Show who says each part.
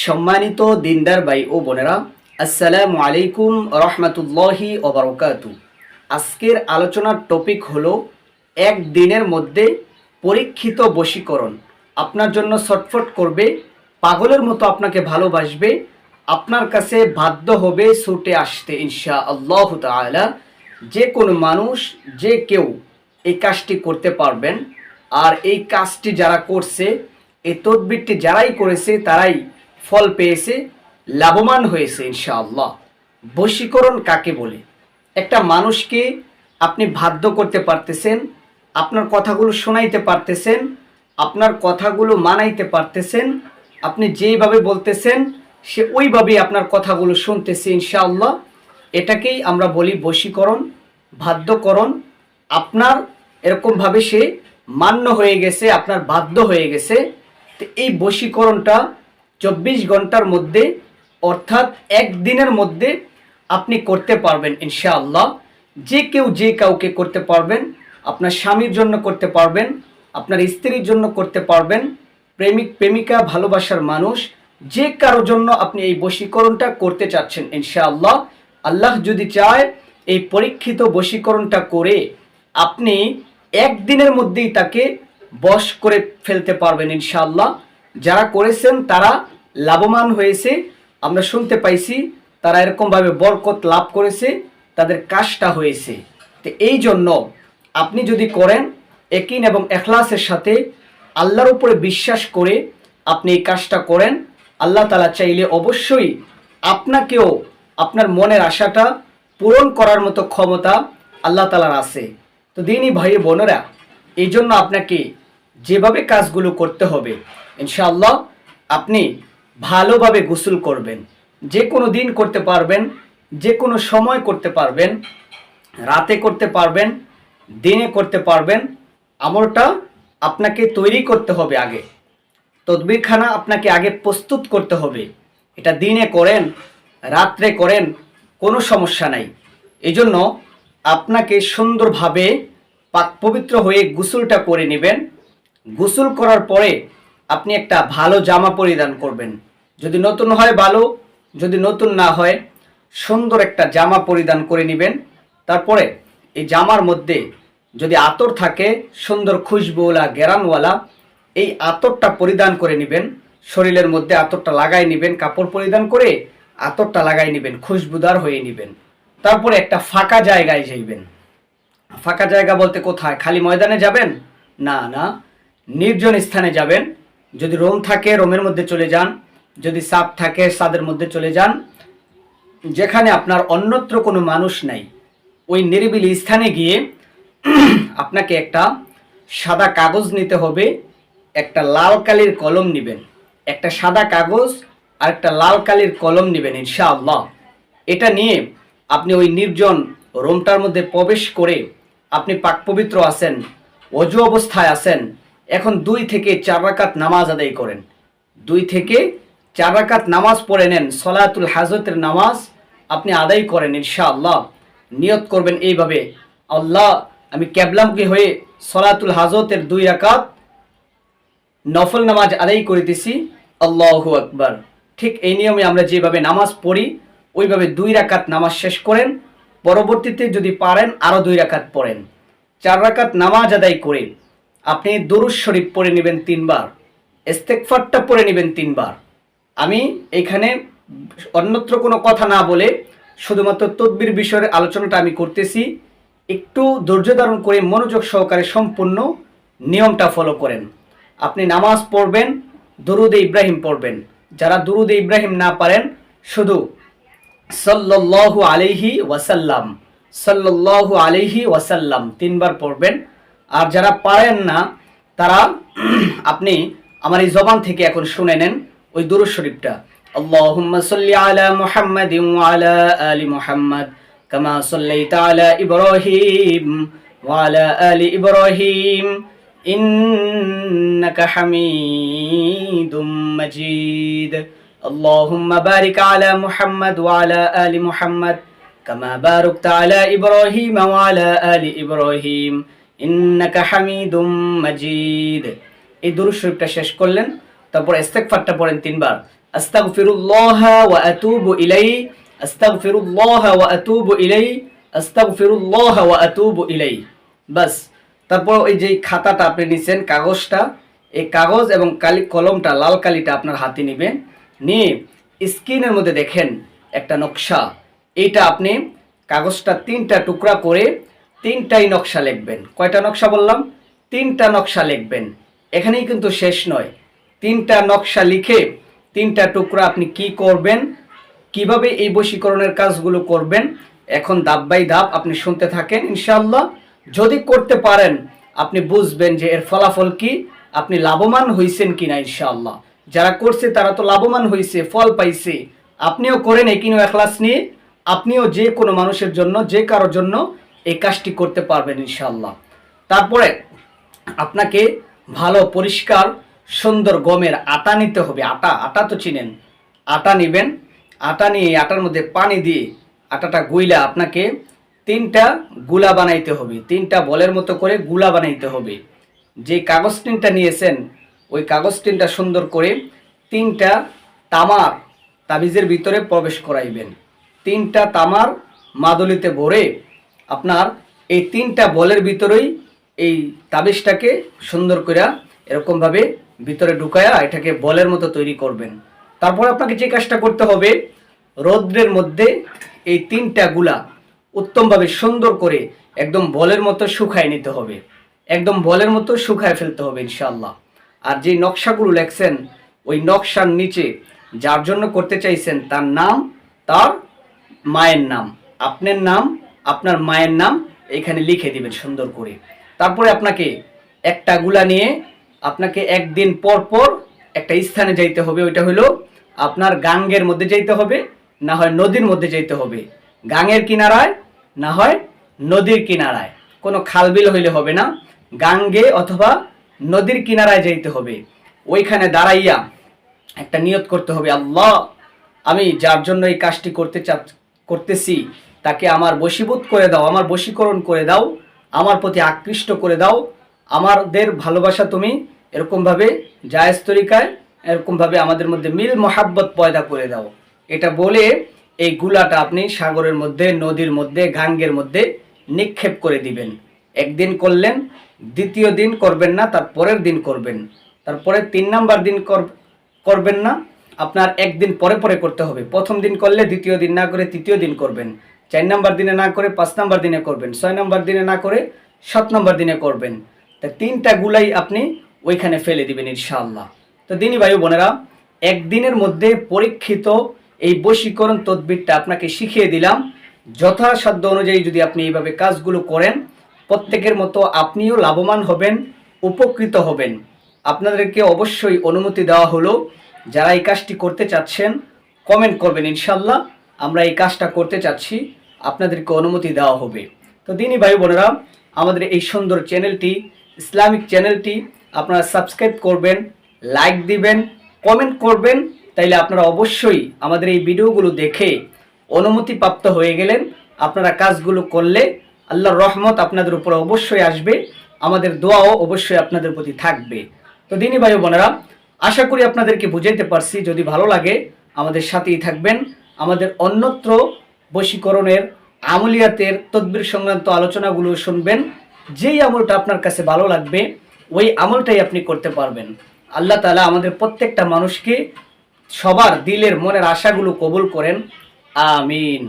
Speaker 1: সম্মানিত দিনদার ভাই ও বোনেরা, আসসালামু আলাইকুম রহমতুল্লাহি ওবরকাতু আজকের আলোচনার টপিক হলো এক দিনের মধ্যে পরীক্ষিত বশীকরণ। আপনার জন্য ছটফট করবে, পাগলের মতো আপনাকে ভালোবাসবে, আপনার কাছে বাধ্য হবে ছুটে আসতে ইনশা আল্লাহ তাআলা। যে কোনো মানুষ, যে কেউ এই কাজটি করতে পারবেন। আর এই কাজটি যারা করছে, এই তদবিরটি যারাই করেছে, তারাই ফল পেয়েছে, লাভবান হয়েছে ইনশাআল্লাহ। বশীকরণ কাকে বলে? একটা মানুষকে আপনি বাধ্য করতে পারতেছেন, আপনার কথাগুলো শোনাইতে পারতেছেন, আপনার কথাগুলো মানাইতে পারতেছেন, আপনি যেইভাবে বলতেছেন, সে ওইভাবেই আপনার কথাগুলো শুনতেছে ইনশাআল্লাহ। এটাকেই আমরা বলি বশীকরণ, বাধ্যকরণ। আপনার এরকমভাবে সে মান্য হয়ে গেছে, আপনার বাধ্য হয়ে গেছে। তো এই বশীকরণটা চব্বিশ ঘণ্টার মধ্যে, অর্থাৎ একদিনের মধ্যে আপনি করতে পারবেন ইনশাআল্লাহ। যে কেউ যে কাউকে করতে পারবেন, আপনার স্বামীর জন্য করতে পারবেন, আপনার স্ত্রীর জন্য করতে পারবেন, প্রেমিক, প্রেমিকা, ভালোবাসার মানুষ, যে কারও জন্য আপনি এই বশীকরণটা করতে চাচ্ছেন ইনশাআল্লাহ। আল্লাহ যদি চায়, এই পরীক্ষিত বশীকরণটা করে আপনি একদিনের মধ্যেই তাকে বশ করে ফেলতে পারবেন ইনশাআল্লাহ। যারা করেছেন তারা লাভবান হয়েছে, আমরা শুনতে পাইছি তারা এরকমভাবে বরকত লাভ করেছে, তাদের কাজটা হয়েছে। তো এই জন্য আপনি যদি করেন একিন এবং এখলাসের সাথে আল্লাহর উপরে বিশ্বাস করে আপনি এই কাজটা করেন, আল্লাহ তালা চাইলে অবশ্যই আপনাকেও আপনার মনের আশাটা পূরণ করার মতো ক্ষমতা আল্লাহ তালার আছে। তো দিনই ভাই বোনেরা, এই জন্য আপনাকে যেভাবে কাজগুলো করতে হবে, ইনশাআল্লাহ আপনি ভালোভাবে গোসল করবেন। যে কোনো দিন করতে পারবেন, যে কোনো সময় করতে পারবেন, রাতে করতে পারবেন, দিনে করতে পারবেন। আমলটা আপনাকে তৈরি করতে হবে আগে। তদবিরখানা আপনাকে আগে প্রস্তুত করতে হবে। এটা দিনে করেন, রাত্রে করেন, কোনো সমস্যা নাই। এই জন্য আপনাকে সুন্দরভাবে পাক পবিত্র হয়ে গোসলটা করে নেবেন। গোসল করার পরে আপনি একটা ভালো জামা পরিধান করবেন। যদি নতুন হয় ভালো, যদি নতুন না হয়, সুন্দর একটা জামা পরিধান করে নেবেন। তারপরে এই জামার মধ্যে যদি আতর থাকে, সুন্দর খুশবুওয়ালা, গেরানওয়ালা, এই আতরটা পরিধান করে নেবেন। শরীরের মধ্যে আতরটা লাগাই নেবেন, কাপড় পরিধান করে আতরটা লাগাই নেবেন, খুশবুদার হয়ে নেবেন। তারপরে একটা ফাঁকা জায়গায় যাইবেন। ফাঁকা জায়গা বলতে কোথায়? খালি ময়দানে যাবেন? না না। নির্জন স্থানে যাবেন। যদি রোম থাকে, রোমের মধ্যে চলে যান। যদি সাপ থাকে, সাদের মধ্যে চলে যান। যেখানে আপনার অন্যত্র কোনো মানুষ নাই। ওই নিরিবিলি স্থানে গিয়ে আপনাকে একটা সাদা কাগজ নিতে হবে। একটা লাল কালির কলম নেবেন। একটা সাদা কাগজ আর একটা লাল কালির কলম নেবেন, ইনশাআল্লাহ। এটা নিয়ে আপনি ওই নির্জন রোমটার মধ্যে প্রবেশ করে আপনি পাক পবিত্র আছেন, অজু অবস্থায় আছেন। এখন দুই থেকে চার রাকাত নামাজ আদায় করেন। দুই থেকে চার রাকাত নামাজ পড়ে নেন, সলাতুল হাজতের নামাজ আপনি আদায় করেন ইনশাআল্লাহ। নিয়ত করবেন এইভাবে। আল্লাহ, আমি ক্যাবলামকে হয়ে সলাতুল হাজতের দুই রাকাত নফল নামাজ আদায় করিতেছি আল্লাহু আকবার। ঠিক এই নিয়মে আমরা যেভাবে নামাজ পড়ি, ওইভাবে দুই রাকাত নামাজ শেষ করেন। পরবর্তীতে যদি পারেন আরও দুই রাকাত পড়েন। চার রাকাত নামাজ আদায় করে আপনি দরুদ শরীফ পড়ে নেবেন তিনবার ইস্তেকফারটা পড়ে নেবেন তিনবার। আমি এখানে অন্যত্র কোনো কথা না বলে শুধুমাত্র তদবির বিষয়ের আলোচনাটা আমি করতেছি। একটু ধৈর্য ধারণ করে মনোযোগ সহকারে সম্পূর্ণ নিয়মটা ফলো করেন। আপনি নামাজ পড়বেন, দরুদে ইব্রাহিম পড়বেন। যারা দরুদে ইব্রাহিম না পারেন, শুধু সাল্লাল্লাহু আলাইহি ওয়াসাল্লাম, সাল্লাল্লাহু আলাইহি ওয়াসাল্লাম তিনবার পড়বেন। আর যারা পারেন না, তারা আপনি আমার এই জবান থেকে এখন শুনে নেন। ওই দুরুদ শরীফটা আল্লাহুম্মা সাল্লি আলা মুহাম্মাদিন ওয়া আলা আলি মুহাম্মাদ কামা সাল্লাইতা আলা ইব্রাহিম ওয়া আলা আলি ইব্রাহিম إنك حميد مجيد اللهم بارك على محمد وعلى آل محمد كما باركت على إبراهيم وعلى آل إبراهيم إنك حميد مجيد এই দুরুদ শরীফটা শেষ করলেন তারপর ইস্তেগফারটা পড়েন তিনবার। আস্তাগফিরুল্লাহ ওয়া আতুবু ইলাই আস্তাগফিরুল্লাহ ওয়া আতুবু ইলাই আস্তাগফিরুল্লাহ ওয়া আতুবু ইলাই বাস, তারপর ওই যে খাতাটা আপনি নিছেন, কাগজটা, এই কাগজ এবং কালি, কলমটা, লাল কালিটা আপনার হাতে নেবেন। নিয়ে স্ক্রিনের মধ্যে দেখেন একটা নকশা। এইটা আপনি কাগজটা তিনটা টুকরা করে তিনটাই নকশা লিখবেন। কয়টা নকশা বললাম? তিনটা নকশা লিখবেন। এখানেই কিন্তু শেষ নয়। তিনটা নকশা লিখে তিনটা টুকরা আপনি কি করবেন? কীভাবে এই বশীকরণের কাজগুলো করবেন? এখন ধাপ বাই ধাপ আপনি শুনতে থাকেন, ইনশাআল্লাহ। যদি করতে পারেন, আপনি বুঝবেন যে এর ফলাফল কি, আপনি লাভবান হয়েছেন কিনা, ইনশাআল্লাহ। যারা করছে, তারা তো লাভবান হয়েছে ফল পাইছে। আপনিও করেন একিনো এখলাস নিয়ে, আপনিও যে কোনো মানুষের জন্য, যে কারোর জন্য এই কাজটি করতে পারবেন, ইনশাআল্লাহ। তারপরে আপনাকে ভালো, পরিষ্কার সুন্দর গমের আটা নিতে হবে। আটা আটা তো চিনেন। আটা নেবেন। আটা নিয়ে আটার মধ্যে পানি দিয়ে আটাটা গুইলা আপনাকে তিনটা গুলা বানাইতে হবে। তিনটা বলের মতো করে গুলা বানাইতে হবে। যে কাগজ টিনটা নিয়েছেন, ওই কাগজ টিনটা সুন্দর করে তিনটা তামার তাবিজের ভিতরে প্রবেশ করাইবেন। তিনটা তামার মাদলিতে ভরে আপনার এই তিনটা বলের ভিতরেই এই তাবিজটাকে সুন্দর করে এরকমভাবে ভিতরে ঢুকায়া এটাকে বলের মতো তৈরি করবেন। তারপর আপনাকে যে কাজটা করতে হবে, রৌদ্রের মধ্যে এই তিনটা গুলা উত্তমভাবে সুন্দর করে একদম বলের মতো শুকায় নিতে হবে। একদম বলের মতো শুকায় ফেলতে হবে ইনশাল্লাহ আর যে নকশাগুলো লেখছেন, ওই নকশার নিচে যার জন্য করতে চাইছেন তার নাম, তার মায়ের নাম। আপনার নাম, আপনার মায়ের নাম এখানে লিখে দিবেন সুন্দর করে। তারপরে আপনাকে একটা গুলা নিয়ে আপনাকে একদিন পর পর একটা স্থানে যাইতে হবে, ওইটা হলো আপনার গাঙ্গের মধ্যে যাইতে হবে, না হয় নদীর মধ্যে যাইতে হবে। গাঙ্গের কিনারায়, না হয় নদীর কিনারায়। কোনো খালবিল হইলে হবে না, গাঙ্গে অথবা নদীর কিনারায় যাইতে হবে। ওইখানে দাঁড়াইয়া একটা নিয়ত করতে হবে, আল্লাহ, আমি যার জন্য এই কাজটি করতে চা, করতেছি, তাকে আমার বশীভূত করে দাও, আমার বশীকরণ করে দাও, আমার প্রতি আকৃষ্ট করে দাও, আমাদের ভালোবাসা তুমি এরকমভাবে জায়েজ তরিকায় এরকমভাবে আমাদের মধ্যে মিল মহাব্বত পয়দা করে দাও। এটা বলে এই গুলাটা আপনি সাগরের মধ্যে, নদীর মধ্যে গাঙ্গের মধ্যে নিক্ষেপ করে দিবেন। একদিন করলেন, দ্বিতীয় দিন করবেন না, তার পরের দিন করবেন। তারপরে তিন নাম্বার দিন কর- করবেন না, আপনার একদিন পরে পরে করতে হবে। প্রথম দিন করলে দ্বিতীয় দিন না করে তৃতীয় দিন করবেন। চার নাম্বার দিনে না করে পাঁচ নাম্বার দিনে করবেন। ছয় নাম্বার দিনে না করে সাত নাম্বার দিনে করবেন। তা তিনটা গুলাই আপনি ওইখানে ফেলে দিবেন ইনশাআল্লাহ। তো দিনী ভাই বোনেরা, একদিনের মধ্যে পরীক্ষিত এই বশীকরণ তদবিরটা আপনাকে শিখিয়ে দিলাম। যথাসাধ্য অনুযায়ী যদি আপনি এইভাবে কাজগুলো করেন, প্রত্যেকের মতো আপনিও লাভবান হবেন, উপকৃত হবেন। আপনাদেরকে অবশ্যই অনুমতি দেওয়া হলো, যারা এই কাজটি করতে চাচ্ছেন কমেন্ট করবেন ইনশাল্লাহ আমরা এই কাজটা করতে চাচ্ছি, আপনাদেরকে অনুমতি দেওয়া হবে। তো দিনই ভাই বোনেরা, আমাদের এই সুন্দর চ্যানেলটি, ইসলামিক চ্যানেলটি আপনারা সাবস্ক্রাইব করবেন লাইক দিবেন কমেন্ট করবেন, তাইলে আপনারা অবশ্যই আমাদের এই ভিডিওগুলো দেখে অনুমতি প্রাপ্ত হয়ে গেলেন। আপনারা কাজগুলো করলে আল্লাহর রহমত আপনাদের উপর অবশ্যই আসবে, আমাদের দোয়াও অবশ্যই আপনাদের প্রতি থাকবে। তো দিনী ভাই বোনেরা, আশা করি আপনাদেরকে বুঝাইতে পারছি, যদি ভালো লাগে আমাদের সাথেই থাকবেন। আমাদের অন্যত্র বশীকরণের, আমলিয়াতের, তদবির সংক্রান্ত আলোচনাগুলো শুনবেন। যেই আমলটা আপনার কাছে ভালো লাগবে ওই আমলটাই আপনি করতে পারবেন। আল্লাহ তালা আমাদের প্রত্যেকটা মানুষকে সবার দিলের মনের আশাগুলো কবুল করেন। আমিন।